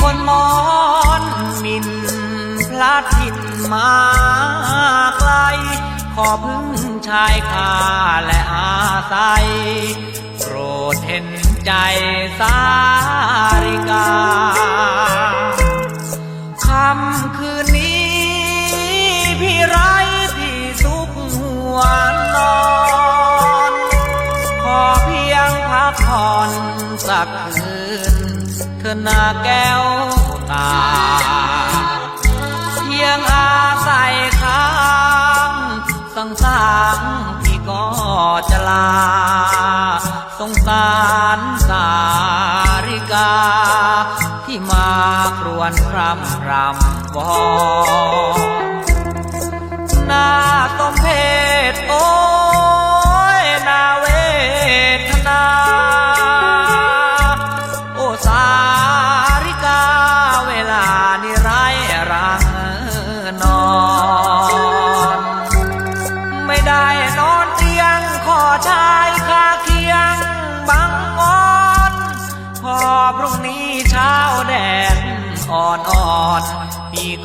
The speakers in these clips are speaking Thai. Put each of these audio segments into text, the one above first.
คนมอนมินพลัดถิ่นมาไกล ขอพึ่งชายคาและอาศัยโปรดเห็นใจสาริกาค่ำคืนนี้พี่ไรที่สุขหัวนอนขอเพียงพักผ่อนสักคืนเธอหน้าแก้วำวอนน้าสมเพศโอ้ยนาเวทนา โอสาริกาเวลานิไรายรังนอ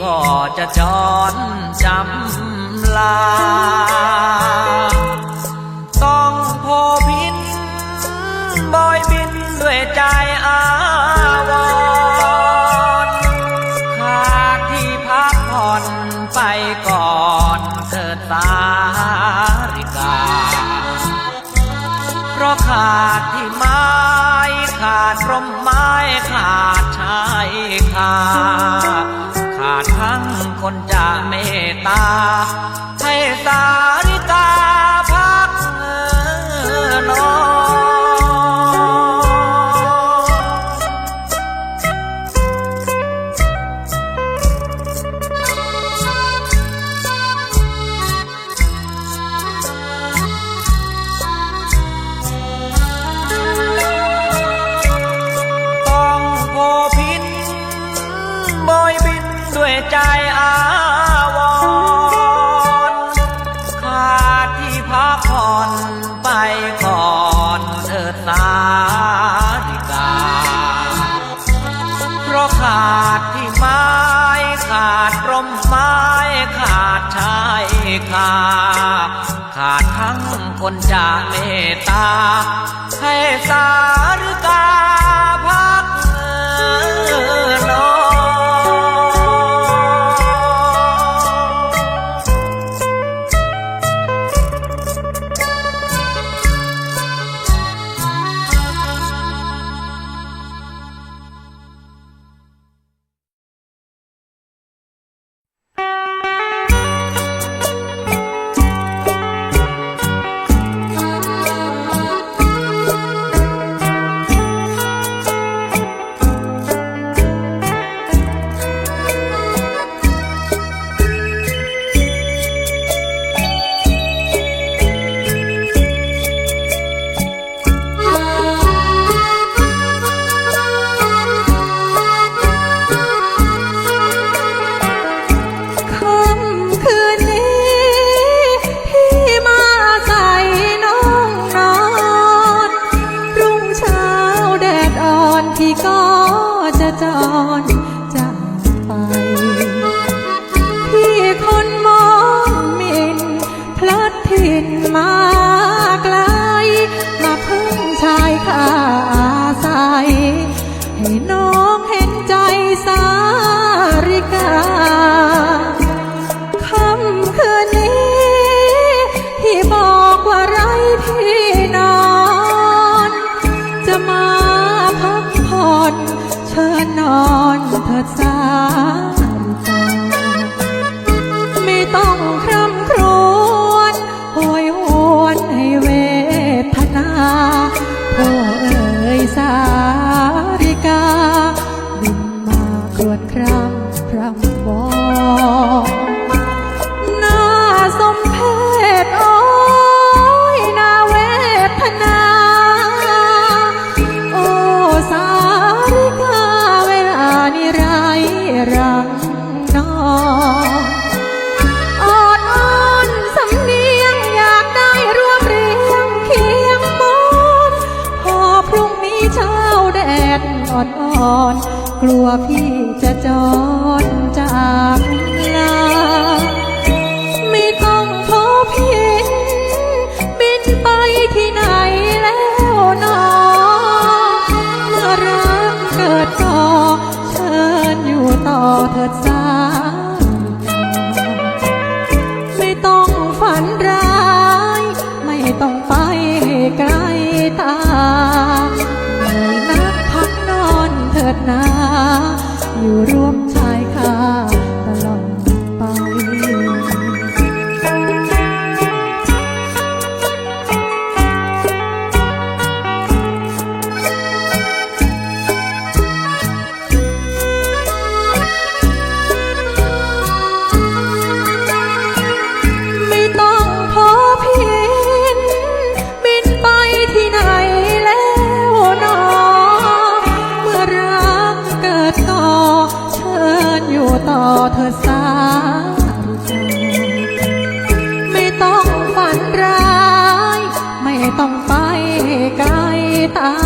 ก็จะจอนจำลา ต้องโพพินบอยบินด้วยใจอาวรณ์ขาดที่พักผ่อนไปก่อนเถิดสาริกา เพราะขาดที่ไม้ขาดร่มไม้ขาดชายคาขาด คนจะเมตตาให้สา ใจอาวรขาดที่พักผ่อนไปก่อนเถิดสาริกา เพราะขาดที่ไม้ขาดร่มไม้ขาดชายคาขาดทั้งคนจะเมตตาให้สาริ そ。pensar อน กลัวพี่จะจอนจาก you อเธอสายไม่ต้องฝันร้าย ไม่ต้องไปไกลตา